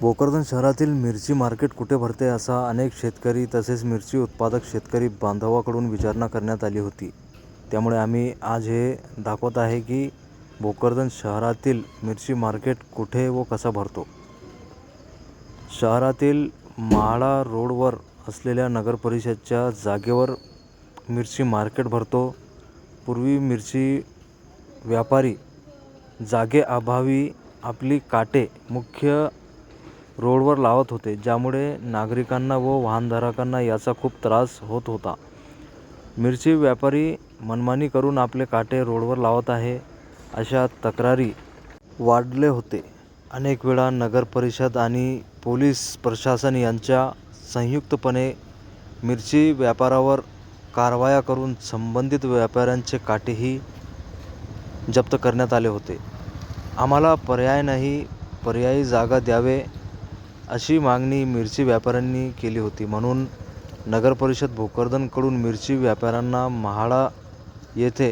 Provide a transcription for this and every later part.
भोकरदन शहरातील मिरची मार्केट कुठे भरते असा अनेक शेतकरी तसेच मिरची उत्पादक शेतकरी बांधवाकडून विचारणा करण्यात आली होती. त्यामुळे आम्ही आज हे दाखवत आहे की भोकरदन शहरातील मिरची मार्केट कुठे व कसा भरतो. शहरातील माळा रोडवर असलेल्या नगरपरिषदच्या जागेवर मिरची मार्केट भरतो. पूर्वी मिरची व्यापारी जागेअभावी आपली काटे मुख्य रोडवर लावत होते ज्यामुळे नागरिकांना व वाहनधारकांना याचा खूप त्रास होत होता. मिरची व्यापारी मनमानी करून आपले काटे रोडवर लावत आहे अशा तक्रारी वाढले होते. अनेक वेळा नगरपरिषद आणि पोलीस प्रशासन यांच्या संयुक्तपणे मिरची व्यापारावर कारवाया करून संबंधित व्यापाऱ्यांचे काटेही जप्त करण्यात आले होते. आम्हाला पर्याय नाही पर्यायी जागा द्यावे अशी मागणी मिरची व्यापाऱ्यांनी केली होती. म्हणून नगरपरिषद भोकरदनकडून मिरची व्यापाऱ्यांना म्हाडा येथे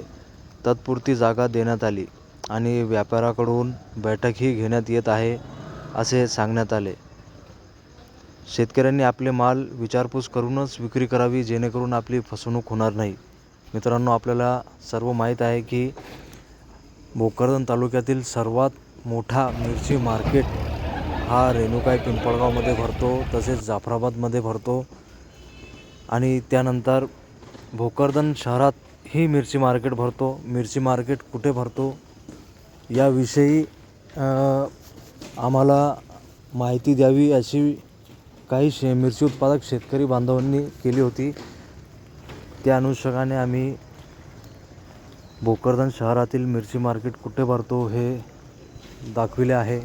तात्पुरती जागा देण्यात आली आणि व्यापाऱ्याकडून बैठकही घेण्यात येत आहे असे सांगण्यात आले. शेतकऱ्यांनी आपले माल विचारपूस करूनच विक्री करावी जेणेकरून आपली फसवणूक होणार नाही. मित्रांनो आपल्याला सर्व माहीत आहे की भोकरदन तालुक्यातील सर्वात मोठा मिरची मार्केट हा रेणुकाई पिंपळगावमध्ये भरतो तसेच जाफराबादमध्ये भरतो. आणि त्यानंतर भोकरदन शहरात ही मिरची मार्केट भरतो. मिरची मार्केट कुठे भरतो? याविषयी आम्हाला माहिती द्यावी अशी काही शे मिरची उत्पादक शेतकरी बांधवांनी केली होती. त्या अनुषंगाने आम्ही भोकरदन शहरातील मिरची मार्केट कुठे भरतो हे दाखविले आहे.